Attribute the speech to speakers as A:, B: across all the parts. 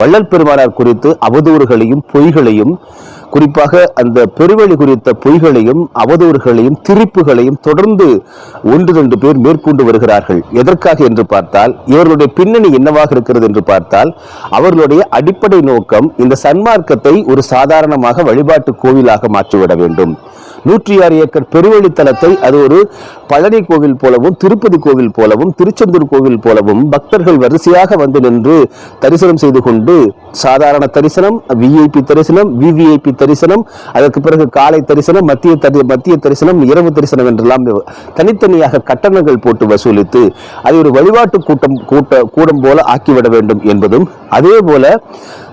A: வள்ளல் பெருமானார் குறித்து அவதூறுகளையும் பொய்களையும் குறிப்பாக அந்த பெருவழி குறித்த பொய்களையும் அவதூறுகளையும் திரிப்புகளையும் தொடர்ந்து ஒன்று ரெண்டு பேர் மேற்கொண்டு வருகிறார்கள். எதற்காக என்று பார்த்தால் இவர்களுடைய பின்னணி என்னவாக இருக்கிறது என்று பார்த்தால் அவர்களுடைய அடிப்படை நோக்கம் இந்த சன்மார்க்கத்தை ஒரு சாதாரணமாக வழிபாட்டு கோவிலாக மாற்றிவிட வேண்டும். நூற்றி ஆறு ஏக்கர் பெருவழித்தலத்தை அது ஒரு பழனி கோவில் போலவும் திருப்பதி கோவில் போலவும் திருச்செந்தூர் கோவில் போலவும் பக்தர்கள் வரிசையாக வந்து நின்று தரிசனம் செய்து கொண்டு சாதாரண தரிசனம் விஐபி தரிசனம் விவிஐபி தரிசனம் அதற்கு பிறகு காலை தரிசனம் மத்திய தரி மத்திய தரிசனம் இரவு தரிசனம் என்றெல்லாம் தனித்தனியாக கட்டணங்கள் போட்டு வசூலித்து அதை ஒரு வழிபாட்டு கூட்டம் கூட்ட கூடம் போல ஆக்கிவிட வேண்டும் என்பதும் அதே போல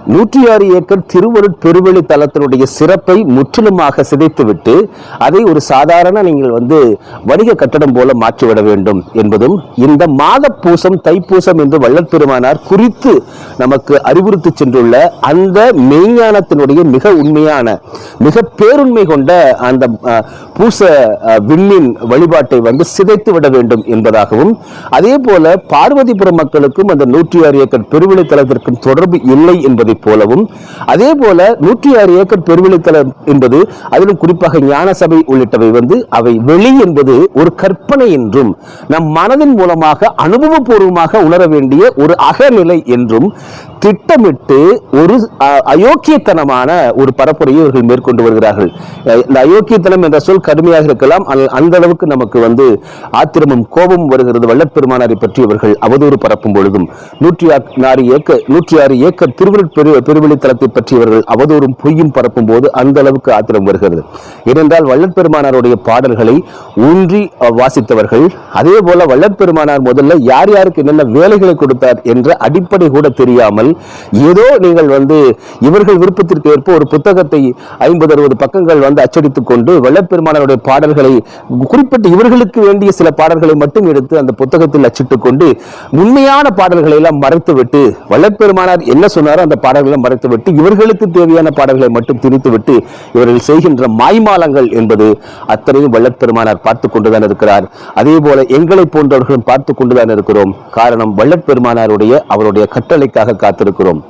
A: நூற்றி ஆறு ஏக்கர் திருவருட் பெருவெளி தலத்தினுடைய சிறப்பை முற்றிலுமாக சிதைத்துவிட்டு அதை ஒரு சாதாரண நீங்கள் வந்து வணிக கட்டடம் போல மாற்றிவிட வேண்டும் என்பதும் இந்த மாத பூசம் தைப்பூசம் என்று வள்ளல் பெருமானார் குறித்து நமக்கு அறிவுறுத்தி சென்றுள்ள அந்த மெய்ஞானத்தினுடைய மிக உண்மையான மிக பேருண்மை கொண்ட அந்த பூச விண்ணின் வழிபாட்டை வந்து சிதைத்து விட வேண்டும் என்பதாகவும் அதே போல பார்வதிபுரம் மக்களுக்கும் அந்த நூற்றி ஆறு ஏக்கர் பெருவிளைத்தலத்திற்கும் தொடர்பு இல்லை என்பதை போலவும் அதே போல நூற்றி ஆறு ஏக்கர் பெருவிழித்தலம் என்பது அதிலும் குறிப்பாக ஞான சபை உள்ளிட்டவை வந்து அவை வெளி என்பது ஒரு கற்பனை என்றும் நம் மனதின் மூலமாக அனுபவபூர்வமாக உணர வேண்டிய ஒரு அகநிலை என்றும் திட்டமிட்டு ஒரு அயோக்கியத்தனமான ஒரு பரப்புரையை இவர்கள் மேற்கொண்டு வருகிறார்கள். இந்த அயோக்கியத்தனம் என்ற சொல் கடுமையாக இருக்கலாம். அந்த அளவுக்கு நமக்கு வந்து ஆத்திரமும் கோபமும் வருகிறது. வல்லப்பெருமானாரை பற்றி இவர்கள் அவதூறு பரப்பும் பொழுதும். நூற்றி ஆறு ஏக்கர் நூற்றி ஆறு ஏக்கர் திருவருட் பெரு பெருவெளித்தலத்தை பற்றி இவர்கள் அவதூறும் பொய்யும் பரப்பும் போது அந்த அளவுக்கு ஆத்திரம் வருகிறது. ஏனென்றால் வல்லற்பெருமானாருடைய பாடல்களை ஊன்றி வாசித்தவர்கள் அதே போல வல்லற்பெருமானார் முதல்ல யார் யாருக்கு என்னென்ன வேலைகளை கொடுத்தார் என்ற அடிப்படை கூட தெரியாமல் ஏதோ நீங்கள் வந்து இவர்கள் விருப்பத்திற்கு ஏற்ப ஒரு புத்தகத்தை ஐம்பது அறுபது பக்கங்கள் வந்து அச்சடித்துக் கொண்டு வல்லற்பெருமானாருடைய பாடல்களை குறிப்பிட்டு இவர்களுக்கு வேண்டிய சில பாடல்களை மட்டும் எடுத்து அந்த புத்தகத்தில் அச்சிட்டுக் கொண்டு உண்மையான பாடல்களை எல்லாம் மறைத்துவிட்டு வல்லற்பெருமானார் என்ன சொன்னாரோ அந்த பாடல்களை மறைத்துவிட்டு இவர்களுக்கு தேவையான பாடல்களை மட்டும் திணித்துவிட்டு இவர்கள் செய்கின்ற மாய்மாலங்கள் என்பது அத்தனையும் வல்லற்பெருமானார் பார்த்து கொண்டுதான் இருக்கிறார். அதே போல எங்களை போன்றவர்களும் பார்த்து கொண்டுதான் இருக்கிறோம். காரணம் வல்லற்பெருமானாருடைய அவருடைய கட்டளைக்காக காத்து பார்த்திருக்கிறோம்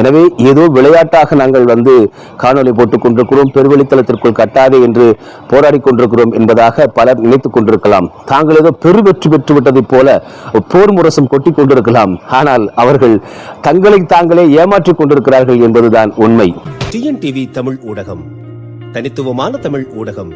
A: எனவே ஏதோ விளையாட்டாக நாங்கள் வந்து காணொலி போட்டுக் கொண்டிருக்கிறோம். பெருவெளித்தளத்திற்குள் கட்டாதே என்று போராடி கொண்டிருக்கிறோம் என்பதாக பலர் நினைத்துக் கொண்டிருக்கலாம். தாங்கள் ஏதோ பெரு வெற்றி பெற்று விட்டதைப் போல போர் முரசம் கொட்டி கொண்டிருக்கலாம். ஆனால் அவர்கள் தங்களை தாங்களே ஏமாற்றிக் கொண்டிருக்கிறார்கள் என்பதுதான் உண்மை.
B: டிஎன்டிவி தமிழ் ஊடகம். தனித்துவமான தமிழ் ஊடகம்.